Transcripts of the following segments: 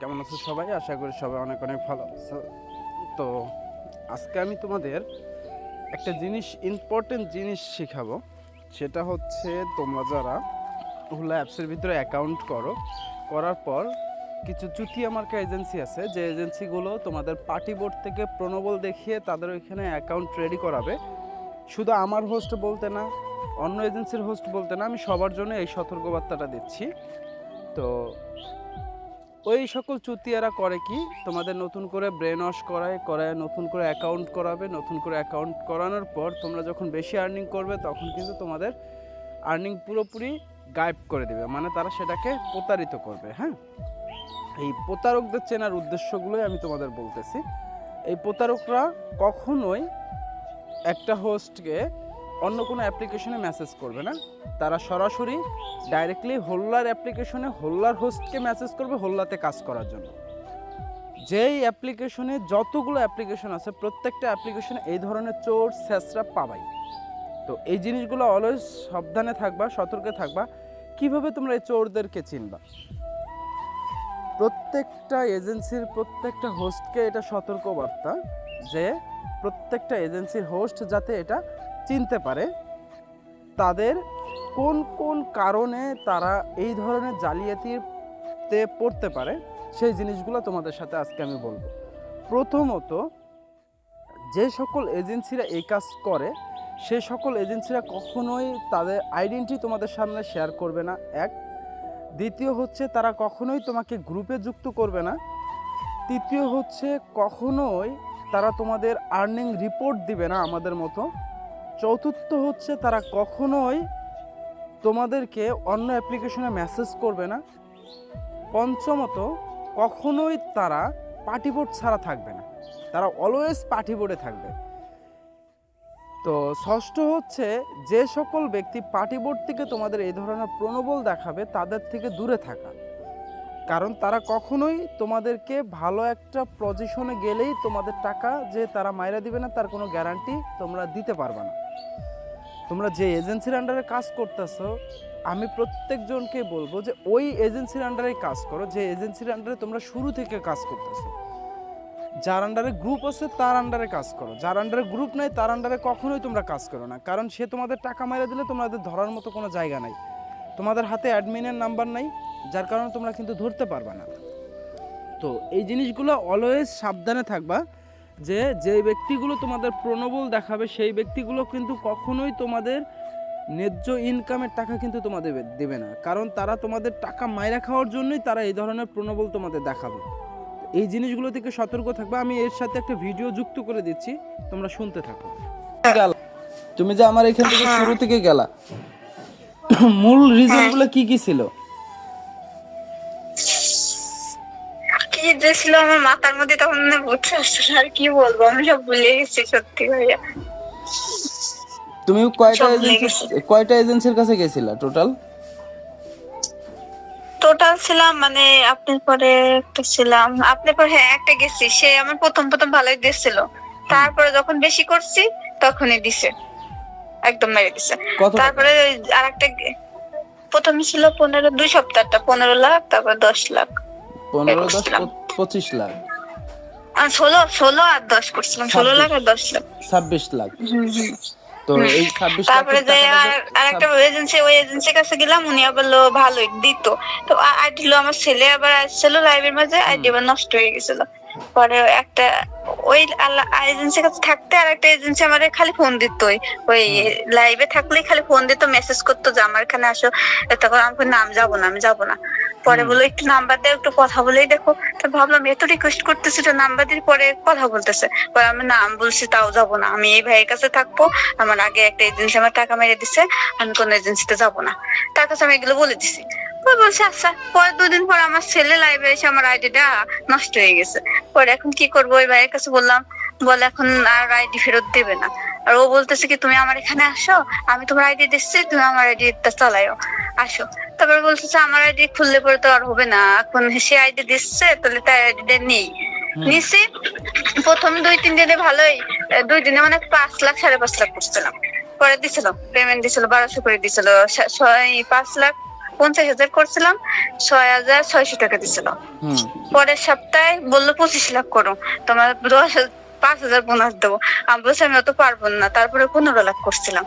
কেমন আছো সবাই? আশা করি সবাই অনেক অনেক ভালো আছো। তো আজকে আমি তোমাদের একটা জিনিস ইম্পর্টেন্ট জিনিস শেখাবো। সেটা হচ্ছে তোমরা যারা হুলা অ্যাপসের ভিতরে অ্যাকাউন্ট করো, করার পর কিছু চুতিয়া মার্কা এজেন্সি আছে। যে এজেন্সিগুলো তোমাদের পার্টি বোর্ড থেকে প্রণবল দেখিয়ে তাদের ওইখানে অ্যাকাউন্ট রেডি করাবে। শুধু আমার হোস্ট বলতে না, অন্য এজেন্সির হোস্ট বলতে না, আমি সবার জন্য এই সতর্কবার্তাটা দিচ্ছি। তো ওই সকল চুতিয়ারা করে কি? তোমাদের নতুন করে ব্রেন ওয়াশ করায় করায়, নতুন করে অ্যাকাউন্ট করাবে, নতুন করে অ্যাকাউন্ট করানোর পর তোমরা যখন বেশি আর্নিং করবে, তখন কিন্তু তোমাদের আর্নিং পুরোপুরি গায়েব করে দেবে। মানে তারা সেটাকে প্রতারিত করবে হ্যাঁ? এই প্রতারকদের চেনার উদ্দেশ্যগুলোই আমি তোমাদের বলতেছি। এই প্রতারকরা কখনোই একটা হোস্টকে অন্য কোনো অ্যাপ্লিকেশনে মেসেজ করবে না। তারা সরাসরি ডাইরেক্টলি হোল্লার অ্যাপ্লিকেশনে হোল্লার হোস্টকে মেসেজ করবে হোল্লাতে কাজ করার জন্য। যেই অ্যাপ্লিকেশনে যতগুলো অ্যাপ্লিকেশন আছে, প্রত্যেকটা অ্যাপ্লিকেশনে এই ধরনের চোর স্যাসরা পাবাই। তো এই জিনিসগুলো অলওয়েজ সাবধানে থাকবা, সতর্কে থাকবা। কীভাবে তোমরা এই চোরদেরকে চিনবা? প্রত্যেকটা এজেন্সির প্রত্যেকটা হোস্টকে এটা সতর্কবার্তা যে প্রত্যেকটা এজেন্সির হোস্ট যাতে এটা চিনতে পারে, তাদের কোন কোন কারণে তারা এই ধরনের জালিয়াতিতে পড়তে পারে, সেই জিনিসগুলো তোমাদের সাথে আজকে আমি বলব। প্রথমত, যে সকল এজেন্সিরা এই কাজ করে, সে সকল এজেন্সিরা কখনোই তাদের আইডেন্টি তোমাদের সামনে শেয়ার করবে না, এক। দ্বিতীয় হচ্ছে, তারা কখনোই তোমাকে গ্রুপে যুক্ত করবে না। তৃতীয় হচ্ছে, কখনোই তারা তোমাদের আর্নিং রিপোর্ট দিবে না আমাদের মতো। চতুর্থ হচ্ছে তারা কখনোই তোমাদেরকে অন্য অ্যাপ্লিকেশনে মেসেজ করবে না। পঞ্চমত, কখনোই তারা পার্টি বোর্ড ছাড়া থাকবে না। তারা অলওয়েজ পার্টি বোর্ডে থাকবে। তো ষষ্ঠ হচ্ছে, যে সকল ব্যক্তি পার্টি বোর্ড থেকে তোমাদের এই ধরনের প্রণবল দেখাবে, তাদের থেকে দূরে থাকা। কারণ তারা কখনোই তোমাদেরকে ভালো একটা পজিশনে গেলেই তোমাদের টাকা যে তারা মাইরা দিবে না, তার কোনো গ্যারান্টি তোমরা দিতে পারবে না। তোমরা যে এজেন্সির আন্ডারে কাজ করতেছো, আমি প্রত্যেকজনকে বলব যে ওই এজেন্সির আন্ডারে কাজ করো, যে এজেন্সির আন্ডারে তোমরা শুরু থেকে কাজ করতেছো। যার আন্ডারে গ্রুপ আছে, তার আন্ডারে কাজ করো। যার আন্ডারে গ্রুপ নাই, তার আন্ডারে কখনোই তোমরা কাজ করো না। কারণ সে তোমাদের টাকা মেরে দিলে তোমাদের ধরার মতো কোনো জায়গা নাই। তোমাদের হাতে অ্যাডমিনের নাম্বার নাই, যার কারণে তোমরা কিন্তু ধরতে পারবে না। তো এই জিনিসগুলো অলওয়েজ সাবধানে থাকবা। যে যে ব্যক্তিগুলো তোমাদের প্রণবল দেখাবে সেই ব্যক্তিগুলো কিন্তু কখনোই তোমাদের ন্যায্য ইনকামের টাকা কিন্তু তোমাদের দেবে না। কারণ তারা তোমাদের টাকা মাইরা খাওয়ার জন্যই তারা এই ধরনের প্রণবল তোমাদের দেখাবে। এই জিনিসগুলো থেকে সতর্ক থাকবে। আমি এর সাথে একটা ভিডিও যুক্ত করে দিচ্ছি। তোমরা শুনতে থাকো। তুমি যে আমার এখান থেকে শুরু থেকে গেলা মূল রিজনগুলো কি কি ছিল? কি যে ছিল আমার মাথার মধ্যে তখন বুঝতে আর কি বলব? আমি সব ভুলে গেছি সত্যি ভাইয়া। তুমি কয়টা এজেন্সি কয়টা এজেন্সির কাছে গেছিলা টোটাল টোটাল ছিলাম মানে আপনার পরে একটা ছিলাম আপনার পরে হ্যাঁ একটা গেছি। সে আমার প্রথম প্রথম ভালোই দিয়েছিল। তারপরে যখন বেশি করছি তখনই দিছে। একদম মেরে দিছে? তারপরে আরেকটা প্রথমে ছিল পনেরো দুই সপ্তাহটা পনেরো লাখ তারপর দশ লাখ। পনেরো দশ পঁচিশ লাখ। ষোলো ষোলো আর দশ করছিলাম। ষোলো লাখ আর দশ লাখ। ছাব্বিশ লাখ। হুম হুম তো এই ছাব্বিশ তারপরে যে আর যে- এজেন্সি ওই এজেন্সির কাছে গেলাম উনি আবার ভালোই দিত। তো আইডি লো আমার ছেলে আবার আসছিল লাইভের মাঝে নষ্ট হয়ে গেছিল। পরে একটা ওই এজেন্সির কাছে থাকতে আর একটা এজেন্সি আমার খালি ফোন দিত ওই লাইভে থাকলেই খালি ফোন দিত মেসেজ করতো যে আমার এখানে আসো। তখন আমি বললাম, না আমি যাব না আমি যাব না। পরে। বলল একটু নাম্বার দাও একটু কথা বলেই দেখো। তো ভাবলাম এত রিকোয়েস্ট করতেছে তো নাম্বার দিয়ে পরে কথা বলতেছে। পরে আমি নাম বলছি তাও যাব না। আমি এই ভাইয়ের কাছে থাকব। আমার আগে একটা এজেন্সি আমার টাকা মেরে দিছে। আমি কোন এজেন্সিতে যাব না। তার কাছে আমি এগুলো বলে দিছি। বলছে আচ্ছা। পরে দুদিন পর আমার ছেলে লাইভে এসে আমার আইডিটা নষ্ট হয়ে গেছে। পরে এখন কি করব? ওই ভাইয়ের কাছে বললাম বলে এখন আর আইডি ফেরত দেবে না। আর ও বলতেছে কি তুমি আমার এখানে আসো। আমি তোমার আইডি দিচ্ছি তুমি আমার আইডিটা চালাইও আসো। তারপরে বলতেছে আমার আইডি খুললে পরে তো আর হবে না। এখন সে আইডি দিচ্ছে তাহলে তার আইডিটা নেই। নিছি। প্রথম দুই তিন দিনে ভালোই। দুই দিনে মানে পাঁচ লাখ সাড়ে পাঁচ লাখ করছিলাম। পরে দিছিল পেমেন্ট দিছিল বারোশো করে দিছিল। ছয় পাঁচ লাখ পঞ্চাশ হাজার করছিলাম। ছয় হাজার ছয়শো টাকা দিছিল। পরের সপ্তাহে বলল পঁচিশ লাখ করো। তোমার দশ পাঁচ হাজার বোনাস দেবো। আমি বলছি, আমি অত পারব না। তারপরে পনেরো লাখ করছিলাম।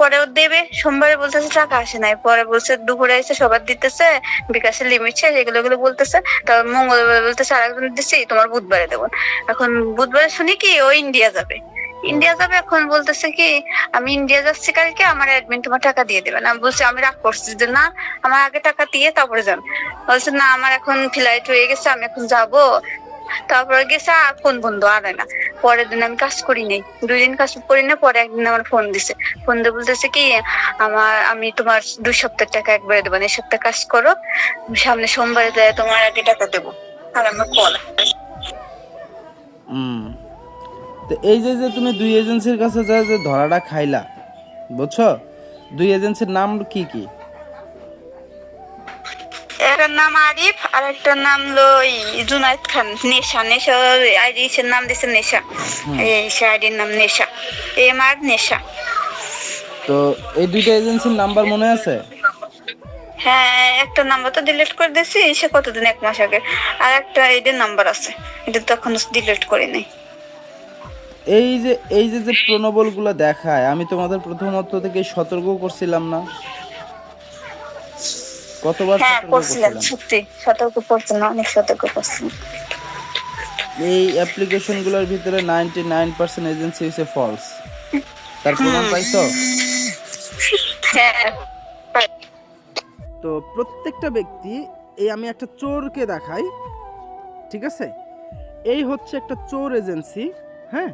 পরে ও দেবে। সোমবারে বলতেছে, টাকা আসে নাই। পরে বলছে, দুপুরে এসে সবার দিতেছে, বিকাশের লিমিট শেষ, এগুলো এগুলো বলতেছে। তারপর মঙ্গলবার বলতেছে, আরেকজন দিচ্ছি তোমার বুধবারে দেবো। এখন বুধবারে শুনি কি, ও ইন্ডিয়া যাবে। ইন্ডিয়া যাবে, এখন বলতেছে কি, আমি ইন্ডিয়া যাচ্ছি কালকে, আমার অ্যাডমিন তোমার টাকা দিয়ে দেবেন আমি বলছি, আমি রাগ করছি যে, না, আমার আগে টাকা দিয়ে তারপরে যান বলছে, না, আমার এখন ফ্লাইট হয়ে গেছে, আমি এখন যাব। তারপরে গেছে আর ফোন বন্ধ, আর না। পরের দিন আমি কাজ করি নাই। দুই দিন কাজ করি না, পরে একদিন আমার ফোন দিছে। ফোন দিয়ে বলতেছে কি, আমার, আমি তোমার দুই সপ্তাহ টাকা একবারে দেবো এই সপ্তাহ কাজ করো, সামনে সোমবারে যায় তোমার আগে টাকা দেবো। আর আমার কল তো এই যে যে তুমি দুই এজেন্সির কাছে যা, যে ধরাটা খাইলা, বুঝছ? দুই এজেন্সির নাম কি কি? একটার নাম আরিফ আর একটার নাম হলো জুনাইদ খান নেশা নেশা আইডি নাম দিছে নেশা। এই সে আইডির নাম নেশা। এম আর নেশা। তো এই দুইটা এজেন্সির নাম্বার মনে আছে? হ্যাঁ একটা নাম্বার তো ডিলিট করে দিয়েছি সে কতদিন এক মাস আগে। আর একটা এদের নাম্বার আছে এটা তো এখনও ডিলিট করি নাই। এই যে এই যে যে প্রণবলগুলো দেখায় আমি তোমাদের প্রথমত থেকে সতর্ক করছিলাম না। কতবার হ্যাঁ করছিলাম। সত্যি সতর্ক করছেন অনেক সতর্ক করছেন এই অ্যাপ্লিকেশনগুলোর ভিতরে নাইনটি নাইন পার্সেন্ট এজেন্সি হচ্ছে ফলস তার প্রমাণ পাইছো? হ্যাঁ। তো প্রত্যেকটা ব্যক্তি এই আমি একটা চোরকে দেখাই ঠিক আছে? এই হচ্ছে একটা চোর এজেন্সি হ্যাঁ?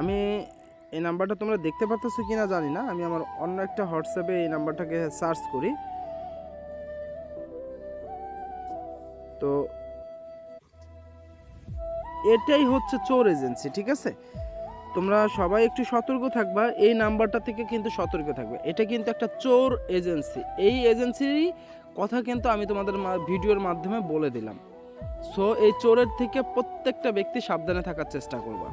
আমি এই নাম্বারটা তোমরা দেখতে পাচ্ছ কিনা জানি না আমি আমার অন্য একটা হোয়াটসঅ্যাপে এই নাম্বারটাকে সার্চ করি। তো এটাই হচ্ছে চোর এজেন্সি, ঠিক আছে? তোমরা সবাই একটু সতর্ক থাকবা, এই নাম্বারটা থেকে কিন্তু সতর্ক থাকবে। এটা কিন্তু একটা চোর এজেন্সি। এই এজেন্সিরই কথা কিন্তু আমি তোমাদের ভিডিওর মাধ্যমে বলে দিলাম। সো এই চোরের থেকে প্রত্যেকটা ব্যক্তি সাবধানে থাকার চেষ্টা করবা।